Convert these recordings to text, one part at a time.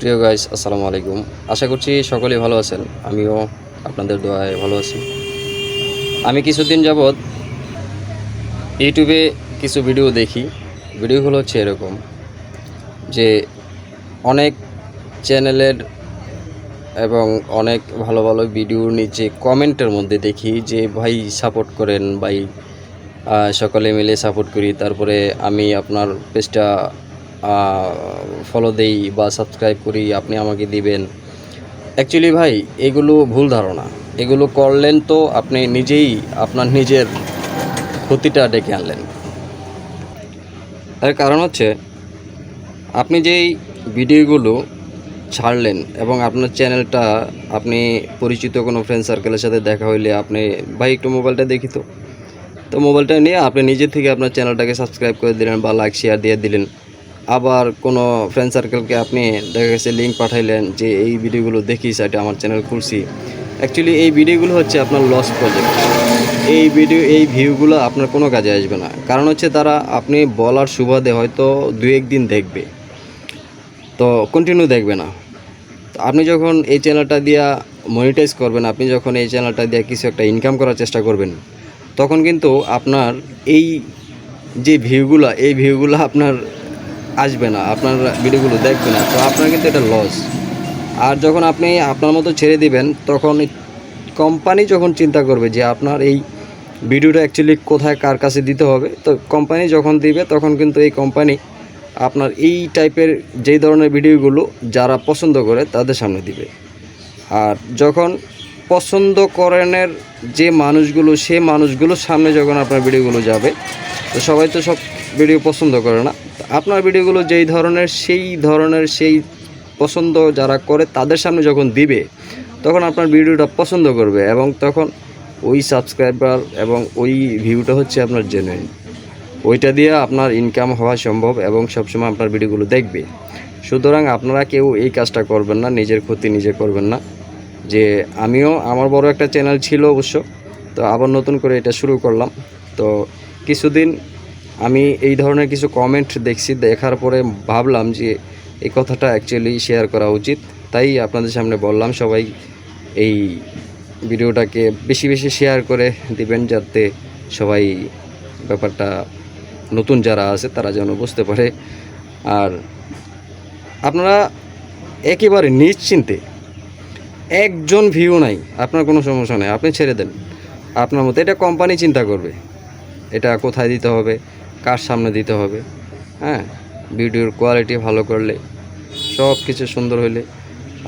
প্রিয় গাইস আসসালামু আলাইকুম। আশা করছি সকলেই ভালো আছেন। আমিও আপনাদের দোয়ায় ভালো আছি। আমি কিছুদিন যাবৎ ইউটিউবে কিছু ভিডিও দেখি। ভিডিওগুলো হচ্ছে এরকম যে অনেক চ্যানেলের এবং অনেক ভালো ভালো ভিডিওর নিচে কমেন্টের মধ্যে দেখি যে ভাই সাপোর্ট করেন, ভাই সকলে মিলে সাপোর্ট করি। তারপরে আমি আপনার পেজটা ফলো দেই বা সাবস্ক্রাইব করি, আপনি আমাকে দিবেন। অ্যাকচুয়ালি ভাই, এগুলো ভুল ধারণা। এগুলো করলেন তো আপনি নিজেই আপনার নিজের ক্ষতিটা ডেকে আনলেন। তার কারণ হচ্ছে, আপনি যেই ভিডিওগুলো ছাড়লেন এবং আপনার চ্যানেলটা, আপনি পরিচিত কোনো ফ্রেন্ড সার্কেলের সাথে দেখা হইলে আপনি, ভাই, একটু মোবাইলটা দেখি তো। তো মোবাইলটা নিয়ে আপনি নিজে থেকে আপনার চ্যানেলটাকে সাবস্ক্রাইব করে দিলেন বা লাইক শেয়ার দিয়ে দিলেন। আবার কোনো ফ্রেন্ড সার্কেলকে আপনি দেখা গেছে লিঙ্ক পাঠাইলেন যে এই ভিডিওগুলো দেখি সাইটে আমার চ্যানেল খুলছি। অ্যাকচুয়ালি এই ভিডিওগুলো হচ্ছে আপনার লস প্রজেক্ট এই ভিডিও এই ভিউগুলো আপনার কোনো কাজে আসবে না। কারণ হচ্ছে তারা আপনি বলার সুবাদে হয়তো দু একদিন দেখবে। তো কন্টিনিউ দেখবে না। আপনি যখন এই চ্যানেলটা দিয়া মনিটাইজ করবেন, আপনি যখন এই চ্যানেলটা দিয়ে কিছু একটা ইনকাম করার চেষ্টা করবেন, তখন কিন্তু আপনার এই যে ভিউগুলো এই ভিউগুলো আপনার আসবে না, আপনার ভিডিওগুলো দেখবে না, তো আপনার কিন্তু এটা লস আর যখন আপনি আপনার মতো ছেড়ে দিবেন, তখন কোম্পানি যখন চিন্তা করবে যে আপনার এই ভিডিওটা অ্যাকচুয়ালি কোথায় কার কাছে দিতে হবে, তো কোম্পানি যখন দিবে, তখন কিন্তু এই কোম্পানি আপনার এই টাইপের যেই ধরনের ভিডিওগুলো যারা পছন্দ করে, তাদের সামনে দিবে। আর যখন পছন্দ করেনের যে মানুষগুলো, সে মানুষগুলোর সামনে যখন আপনার ভিডিওগুলো যাবে, তো সবাই তো সব ভিডিও পছন্দ করে না। আপনার ভিডিওগুলো যেই ধরনের, সেই ধরনের, সেই পছন্দ যারা করে, তাদের সামনে যখন দিবে, তখন আপনার ভিডিওটা পছন্দ করবে এবং তখন ওই সাবস্ক্রাইবার এবং ওই ভিউটা হচ্ছে আপনার জেনুইন ওইটা দিয়ে আপনার ইনকাম হওয়া সম্ভব এবং সবসময় আপনার ভিডিওগুলো দেখবে। সুতরাং আপনারা কেউ এই কাজটা করবেন না, নিজের ক্ষতি নিজে করবেন না। যে আমিও, আমার বড় একটা চ্যানেল ছিল অবশ্য, তো আবার নতুন করে এটা শুরু করলাম। তো কিছুদিন আমি এই ধরনের কিছু কমেন্ট দেখছি, দেখার পরে ভাবলাম যে এই কথাটা অ্যাকচুয়ালি শেয়ার করা উচিত। তাই আপনাদের সামনে বললাম, সবাই এই ভিডিওটাকে বেশি বেশি শেয়ার করে দিবেন যাতে সবাই ব্যাপারটা নতুন যারা আছে, তারা যেন বুঝতে পারে। আর আপনারা একেবারে নিশ্চিন্তে, একজন ভিউ নাই, আপনার কোনো সমস্যা নেই, আপনি ছেড়ে দেন। আপনার মতো, এটা কোম্পানি চিন্তা করবে, এটা কোথায় দিতে হবে কার সামনে দিতে হবে হ্যাঁ? ভিডিওর কোয়ালিটি ভালো করলে, সব কিছু সুন্দর হলে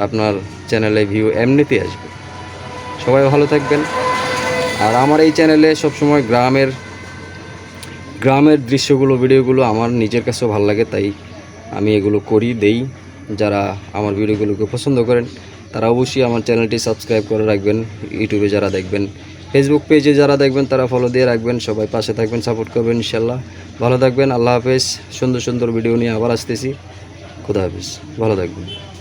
আপনার চ্যানেলে ভিউ এমনিতেই আসবে। সবাই ভালো থাকবেন। আর আমার এই চ্যানেলে সবসময় গ্রামের গ্রামের দৃশ্যগুলো, ভিডিওগুলো আমার নিজের কাছেও ভালো লাগে, তাই আমি এগুলো করি, দেই। যারা আমার ভিডিওগুলোকে পছন্দ করেন, তারা অবশ্যই আমার চ্যানেলটি সাবস্ক্রাইব করে রাখবেন। ইউটিউবে যারা দেখবেন ফেসবুক পেজে যারা দেখবেন, তারা ফলো দিয়ে রাখবেন। সবাই পাশে থাকবেন সাপোর্ট করবেন ইনশাল্লাহ ভালো থাকবেন, আল্লাহ হাফেজ। সুন্দর সুন্দর ভিডিও নিয়ে আবার আসতেছি। খুদা হাফেজ। ভালো থাকবেন।